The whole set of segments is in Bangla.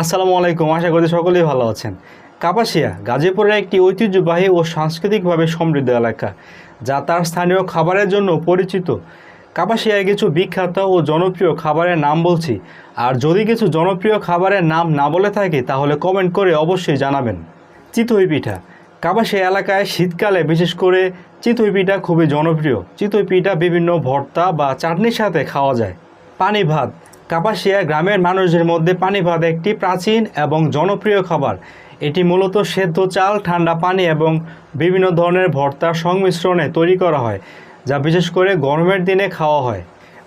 আসসালামু আলাইকুম, আশা করি সকলেই ভালো আছেন। কাপাসিয়া, গাজীপুরের একটি ঐতিহ্যবাহী ও সাংস্কৃতিকভাবে সমৃদ্ধ এলাকা, যা তার স্থানীয় খাবারের জন্য পরিচিত। কাপাসিয়ায় কিছু বিখ্যাত ও জনপ্রিয় খাবারের নাম বলছি, আর যদি কিছু জনপ্রিয় খাবারের নাম না বলে থাকি, তাহলে কমেন্ট করে অবশ্যই জানাবেন। চিতই পিঠা, কাপাসিয়া এলাকায় শীতকালে বিশেষ করে চিতই পিঠা খুবই জনপ্রিয়। চিতই পিঠা বিভিন্ন ভর্তা বা চাটনির সাথে খাওয়া যায়। পানি ভাত কাপাসিয়া গ্রামের মানুষদের মধ্যে পানি ভাত একটি প্রাচীন এবং জনপ্রিয় খাবার। এটি মূলত সেদ্ধ চাল, ঠান্ডা পানি এবং বিভিন্ন ধরনের ভর্তার সংমিশ্রণে তৈরি করা হয়, যা বিশেষ করে গরমের দিনে খাওয়া হয়।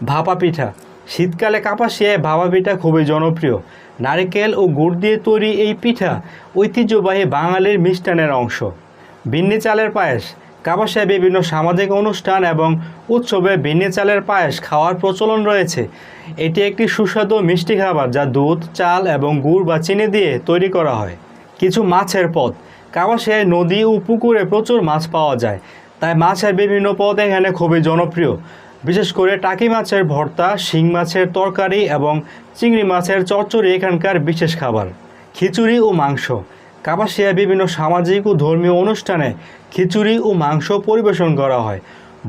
ভাপা পিঠা। শীতকালে কাপাসিয়ায় ভাপা পিঠা খুবই জনপ্রিয়। নারিকেল ও গুড় দিয়ে তৈরি এই পিঠা ঐতিহ্যবাহী বাঙালির মিষ্টানের অংশ। বিন্নি চালের পায়েস। কাপাসিয়ায় বিভিন্ন সামাজিক অনুষ্ঠান এবং উৎসবে বিন্নি চালের পায়েস খাওয়ার প্রচলন রয়েছে। এটি একটি সুস্বাদু মিষ্টি খাবার যা দুধ, চাল এবং গুড় বা চিনি দিয়ে তৈরি করা হয়। কিছু মাছের পদ। কাপাসিয়ায় নদী ও পুকুরে প্রচুর মাছ পাওয়া যায়, তাই মাছের বিভিন্ন পদ এখানে খুবই জনপ্রিয়। বিশেষ করে টাকি মাছের ভর্তা, শিং মাছের তরকারি এবং চিংড়ি মাছের চচ্চড়ি এখানকার বিশেষ খাবার। খিচুড়ি ও মাংস। কাপাসিয়ায় বিভিন্ন সামাজিক ও ধর্মীয় অনুষ্ঠানে খিচুড়ি ও মাংস পরিবেশন করা হয়।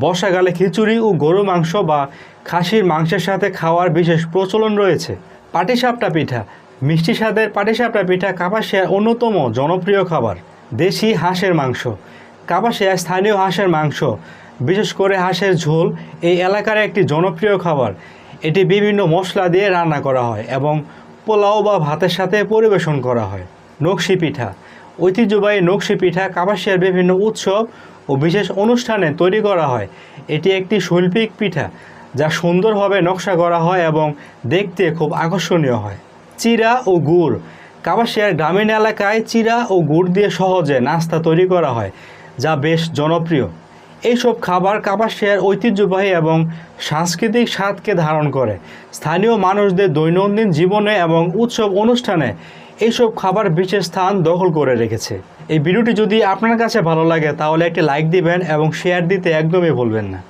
বর্ষাকালে খিচুড়ি ও গরু মাংস বা খাসির মাংসের সাথে খাওয়ার বিশেষ প্রচলন রয়েছে। পাটিসাপটা পিঠা, মিষ্টি স্বাদের পাটিসাপটা পিঠা কাপাসিয়ার অন্যতম জনপ্রিয় খাবার, দেশি হাঁসের মাংস। কাপাসিয়ায় স্থানীয় হাঁসের মাংস, বিশেষ করে হাঁসের ঝোল এই এলাকার একটি জনপ্রিয় খাবার। এটি বিভিন্ন মশলা দিয়ে রান্না করা হয় এবং পোলাও বা ভাতের সাথে পরিবেশন করা হয়। নকশি পিঠা। ঐতিহ্যবাহী নকশি পিঠা কাপাসিয়ার বিভিন্ন উৎসব ও বিশেষ অনুষ্ঠানে তৈরি করা হয়। এটি একটি শৈল্পিক পিঠা যা সুন্দরভাবে নকশা করা হয় এবং দেখতে খুব আকর্ষণীয় হয়। চিরা ও গুড়। কাপাসিয়ার গ্রামীণ এলাকায় চিরা ও গুড় দিয়ে সহজে নাস্তা তৈরি করা হয়, যা বেশ জনপ্রিয়। এইসব খাবার কাপাসিয়ার ঐতিহ্যবাহী এবং সাংস্কৃতিক স্বাদকে ধারণ করে। স্থানীয় মানুষদের দৈনন্দিন জীবনে এবং উৎসব অনুষ্ঠানে এইসব খাবার বিশেষ স্থান দখল করে রেখেছে। এই ভিডিওটি যদি আপনার কাছে ভালো লাগে, তাহলে একটি লাইক দিবেন এবং শেয়ার দিতে একদমই ভুলবেন না।